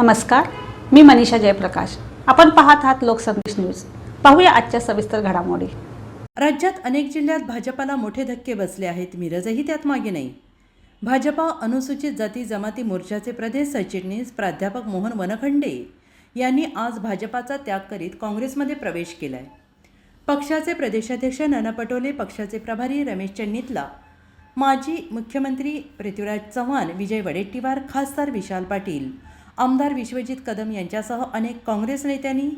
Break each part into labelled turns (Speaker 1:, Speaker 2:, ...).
Speaker 1: नमस्कार मी मनीषा जयप्रकाश. आपण पाहत आहात लोकसंदेश न्यूज. पाहूया आजच्या सविस्तर घडामोडी.
Speaker 2: राज्यात अनेक जिल्ह्यात भाजपाला मोठे धक्के बसले आहेत मिरजही त्यात मागे नाही. भाजपा अनुसूचित जाती जमाती मोर्चाचे प्रदेश सरचिटणीस प्राध्यापक मोहन वनखंडे यांनी आज भाजपाचा त्याग करीत काँग्रेसमध्ये प्रवेश केलाय. पक्षाचे प्रदेशाध्यक्ष नाना पटोले पक्षाचे प्रभारी रमेश चन्नितला माजी मुख्यमंत्री पृथ्वीराज चव्हाण विजय वडेट्टीवार खासदार विशाल पाटील आमदार विश्वजित कदम यांच्यासह अनेक काँग्रेस नेत्यांनी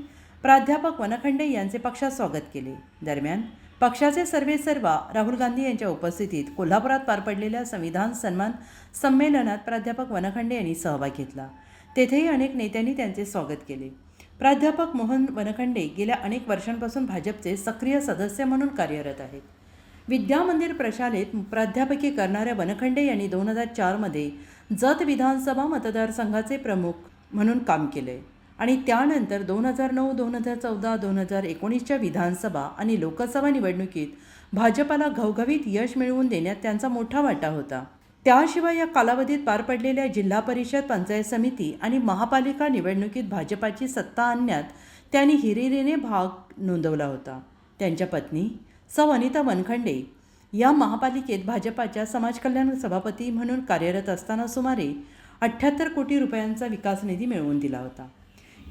Speaker 2: प्राध्यापक वनखंडे यांचे पक्षात स्वागत केले. दरम्यान पक्षाचे सर्वेसर्वा राहुल गांधी यांच्या उपस्थितीत कोल्हापुरात पार पडलेल्या संविधान सन्मान संमेलनात प्राध्यापक वनखंडे यांनी सहभाग घेतला. तेथेही अनेक नेत्यांनी त्यांचे स्वागत केले. प्राध्यापक मोहन वनखंडे गेल्या अनेक वर्षांपासून भाजपचे सक्रिय सदस्य म्हणून कार्यरत आहेत. विद्या मंदिर प्रशालेत प्राध्यापकी करणाऱ्या वनखंडे यांनी दोन हजार चारमध्ये जत विधानसभा मतदारसंघाचे प्रमुख म्हणून काम केले आणि त्यानंतर दोन हजार नऊ दोन हजार चौदा दोन हजार एकोणीसच्या विधानसभा आणि लोकसभा निवडणुकीत भाजपाला घवघवीत यश मिळवून देण्यात त्यांचा मोठा वाटा होता. त्याशिवाय या कालावधीत पार पडलेल्या जिल्हा परिषद पंचायत समिती आणि महापालिका निवडणुकीत भाजपाची सत्ता आणण्यात त्यांनी हिरिरीने भाग नोंदवला होता. त्यांच्या पत्नी सौ अनिता वनखंडे या महापालिकेत भाजपाच्या समाज कल्याण सभापती म्हणून कार्यरत असताना सुमारे अठ्ठ्याहत्तर कोटी रुपयांचा विकास निधी मिळवून दिला होता.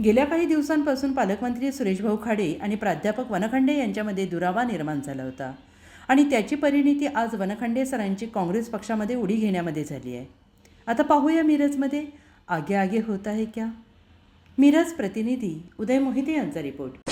Speaker 2: गेल्या काही दिवसांपासून पालकमंत्री सुरेशभाऊ खाडे आणि प्राध्यापक वनखंडे यांच्यामध्ये दुरावा निर्माण झाला होता आणि त्याची परिणिती आज वनखंडे सरांची काँग्रेस पक्षामध्ये उडी घेण्यामध्ये झाली आहे. आता पाहूया मिरजमध्ये. आगे आगे होत आहे क्या? मिरज प्रतिनिधी उदय मोहिते यांचा रिपोर्ट.